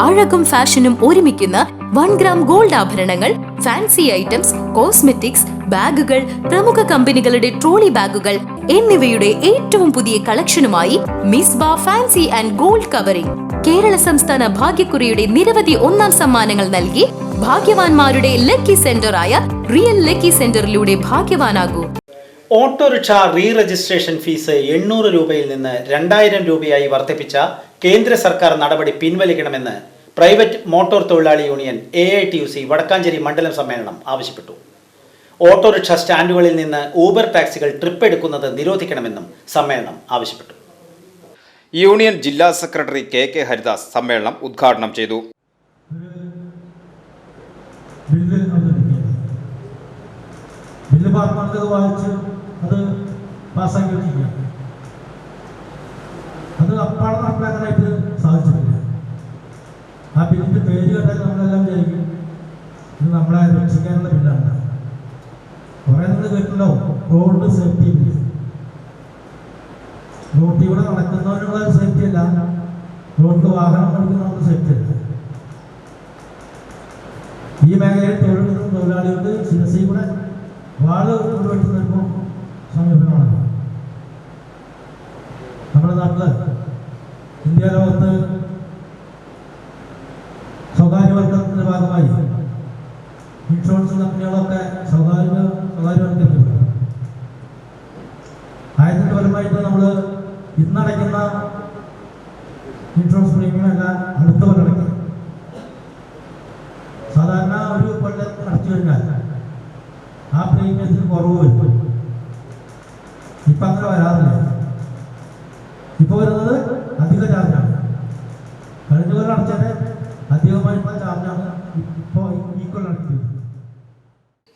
അഴകും ഫാഷനും ഒരുമിക്കുന്ന one gram gold ആഭരണങ്ങൾ ഫാൻസി ഐറ്റംസ് കോസ്മെറ്റിക്സ് ബാഗുകൾ പ്രമുഖ കമ്പനികളുടെ ട്രോളി ബാഗുകൾ എന്നിവയുടെ ഏറ്റവും പുതിയ കളക്ഷനുമായി മിസ് ബാ fancy and gold covering. Kerala സംസ്ഥാന ഭാഗ്യക്കുറിയുടെ നിരവധി ഒന്നാം സമ്മാനങ്ങൾ നൽകി ഭാഗ്യവാന്മാരുടെ ലക്കി സെന്ററായ റിയൽ ലക്കി സെന്ററിലൂടെ ഭാഗ്യവാനാകൂ. ഓട്ടോറിക്ഷ റീ രജിസ്ട്രേഷൻ ഫീസ് എണ്ണൂറ് രൂപയിൽ നിന്ന് രണ്ടായിരം രൂപയായി വർദ്ധിപ്പിച്ച കേന്ദ്ര സർക്കാർ നടപടി പിൻവലിക്കണമെന്ന് പ്രൈവറ്റ് മോട്ടോർ തൊഴിലാളി union A I T U C Vadakkanchery മണ്ഡലം സമ്മേളനം ആവശ്യപ്പെട്ടു. ഓട്ടോറിക്ഷ സ്റ്റാൻഡുകളിൽ നിന്ന് ഊബർ ടാക്സികൾ ട്രിപ്പ് എടുക്കുന്നത് നിരോധിക്കണമെന്നും സമ്മേളനം ആവശ്യപ്പെട്ടു. യൂണിയൻ ജില്ലാ സെക്രട്ടറി കെ കെ ഹരിദാസ് സമ്മേളനം ഉദ്ഘാടനം ചെയ്തു. ബില്ല് ബില്ല് വായിച്ച് അത് പാസ്സാക്കി അത് അപ്പാടെ നടപ്പിലാക്കാനായിട്ട് സാധിച്ചിട്ടില്ല. ആ പിന്നിന്റെ പേര് കേട്ടാൽ നമ്മളെല്ലാം വിചാരിക്കും ഇത് നമ്മളെ രക്ഷിക്കാനുള്ള ബില്ലാണ് കുറെ നിങ്ങൾ കേട്ടിട്ടുണ്ടാവും റോഡ് സേഫ്റ്റി ബില്ല് റോട്ടിലൂടെ നടക്കുന്നവനുള്ള സേഫ്റ്റി അല്ല. റോഡിൽ വാഹനം ഓടിക്കുന്നവർക്ക് സേഫ്റ്റി അല്ല. ഈ മേഖലയിൽ തൊഴിലെടുക്കുന്ന തൊഴിലാളികൾക്ക് ശിരസയിൽ കൂടെ വാൾ കൊണ്ടുപോയിട്ട് ഒരു സമീപനമാണ്. നാട്ടിൽ ഇന്ത്യ ലോകത്ത് സ്വകാര്യവൽക്കരണത്തിന്റെ ഭാഗമായി ഇൻഷുറൻസ് കമ്പനികളൊക്കെ സ്വകാര്യ സ്വകാര്യവൽക്കരിക്കുന്നു ആയതിന്റെ ഫലമായിട്ട് നമ്മൾ ഇന്നടയ്ക്കുന്ന ഇൻഷുറൻസ് പ്രീമിയം എല്ലാം അടുത്ത കൊല്ലടയ്ക്കും സാധാരണ ഒരു കൊല്ലം അടച്ചു കഴിഞ്ഞാൽ ആ പ്രീമിയത്തിന് കുറവ് വരും. ഇപ്പം അങ്ങനെ വരാറില്ല. ഇപ്പോൾ വരുന്നത് അധിക ചാർജാണ് കഴിഞ്ഞ കൊല്ലം അടച്ചത് അധികമായിട്ടുള്ള ചാർജാണ് ഈക്വൽ അടച്ചത്.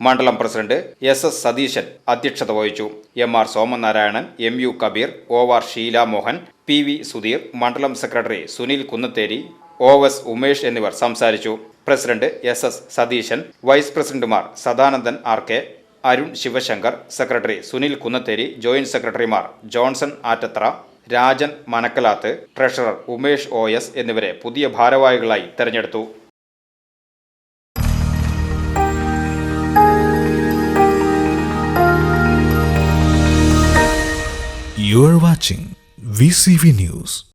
മണ്ഡലം പ്രസിഡന്റ് എസ് എസ് സതീശൻ അധ്യക്ഷത വഹിച്ചു. M R Somanarayanan M U Kabeer O R Sheela Mohan P V Sudheer മണ്ഡലം secretary Sunil Kunnathery O S Umesh എന്നിവർ സംസാരിച്ചു. President S S Satheesan vice പ്രസിഡന്റുമാർ Sadanandan R K Arun Sivasankar secretary Sunil Kunnathery joint സെക്രട്ടറിമാർ Johnson Attathra Rajan Manakkalath treasurer Umesh O S എന്നിവരെ പുതിയ ഭാരവാഹികളായി തെരഞ്ഞെടുത്തു You are watching VCV News.